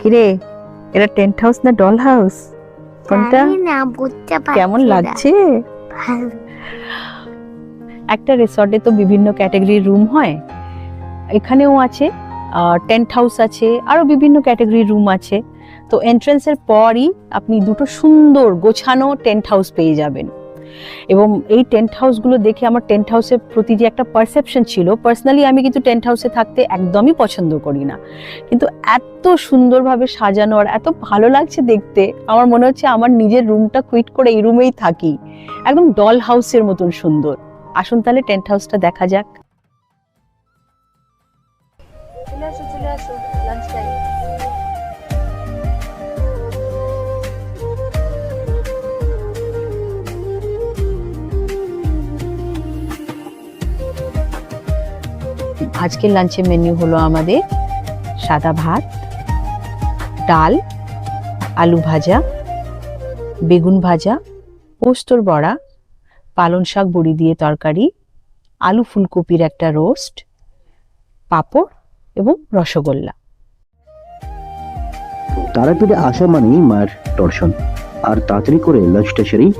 কিরে? এটা tent house না ডল হাউস কোনটা? না বুঝতে পারছি কেমন লাগছে? একটা রিসর্টে তো বিভিন্ন ক্যাটাগরির রুম হয়। এখানেও আছে টেন্ট হাউস আছে আরও বিভিন্ন ক্যাটাগরির রুম আছে। তো এন্ট্রেন্সের পরই আপনি দুটো সুন্দর গোছানো টেন্ট হাউস পেয়ে যাবেন। এবং এই টেন্ট হাউসগুলো দেখে আমার টেন্ট হাউসের প্রতি যে একটা পারসেপশন ছিল পার্সোনালি আমি কিন্তু টেন্ট হাউসে থাকতে একদমই পছন্দ করি না। কিন্তু এত সুন্দরভাবে সাজানো আর এত ভালো লাগছে দেখতে, আমার মনে হচ্ছে আমার নিজের রুমটা কুইট করে এই রুমেই থাকি। একদম ডল হাউসের মতন সুন্দর। আসুন তাহলে টেন্ট হাউসটা দেখা যাক। চলে আসো চলে আসো লাঞ্চ টাইম আজকের লাঞ্চের মেনু হলো আমাদের সাদা ভাত, ডাল, আলু ভাজা, বেগুন ভাজা, পোস্তর বড়া, পালং শাক বড়ি দিয়ে তরকারি, আলু ফুলকপির একটা রোস্ট পাঁপড় এবং রসগোল্লা। তারাপীঠে আসা মানেই মায়ের দর্শন। আর তাড়াতাড়ি করে লাঞ্চটা সেরেই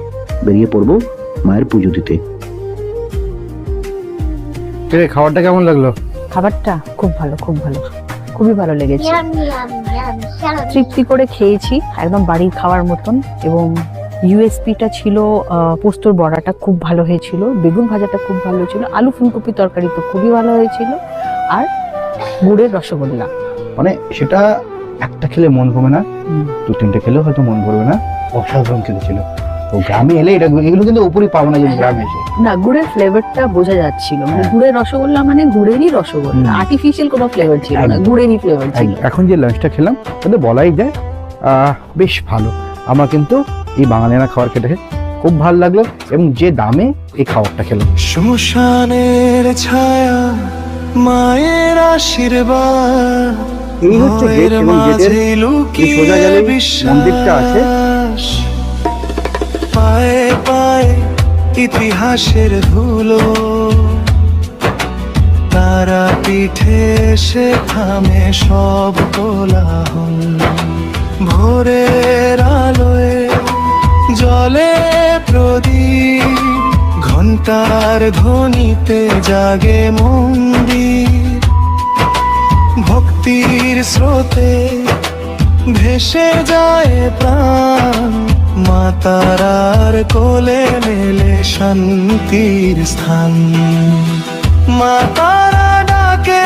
বেরিয়ে পড়ব মায়ের পুজো দিতে। রে খাবারটা কেমন লাগল? খাবারটা খুব ভালো খুব ভালো। খুবই ভালো লেগেছে। তৃপ্তি করে খেয়েছি একদম বাড়ির খাওয়ার মতন। এবং ইউএসপিটা ছিল পোস্তর বড়াটা খুব ভালো হয়েছিল বেগুন ভাজাটা খুব ভালো ছিল আলু ফুলকপি তরকারি তো খুবই ভালো হয়েছিল আর গুড়ের রসগোল্লা। মানে সেটা একটা খেলে মন ভরবে না দু তিনটে খেলেও হয়তো মন ভরবে না অসাধারণ খেতে ছিল তো গ্রামে এলে এটা এগুলো কিন্তু উপরই পাবো না যে গ্রামে এসে। না গুড়ের ফ্লেভারটা বোঝা যাচ্ছিল। মানে হ্যাঁ। গুড়ের রসগোল্লা মানে গুড়েরই রসগোল্লা। আর্টিফিশিয়াল কোনো ফ্লেভার ছিল না গুড়েরই ফ্লেভার ছিল। এখন যে লাঞ্চটা খেলাম তাতে বলাই যায় বেশ ভালো। আমার কিন্তু এই বাঙালিয়ানা খাবার খেতে খুব ভালো লাগল এবং যে দামে এই খাবারটা খেলাম। শ্মশানের ছায়া মায়ের আশীর্বাদ এই হচ্ছে গেট এবং গেটের সোজা বিশ্বাস। মন্দিরটা আছে। ইতিহাসের ধুলো তারা পিঠে সে থামে সব কোলাহল। ভোরের আলোয় জলে প্রদীপ ঘণ্টার ধ্বনিতে জাগে মন্দির। ভক্তির স্রোতে ভেসে যায় প্রাণ। মা তারার কোলে মেলে শান্তির স্থান। মা তারা ডাকে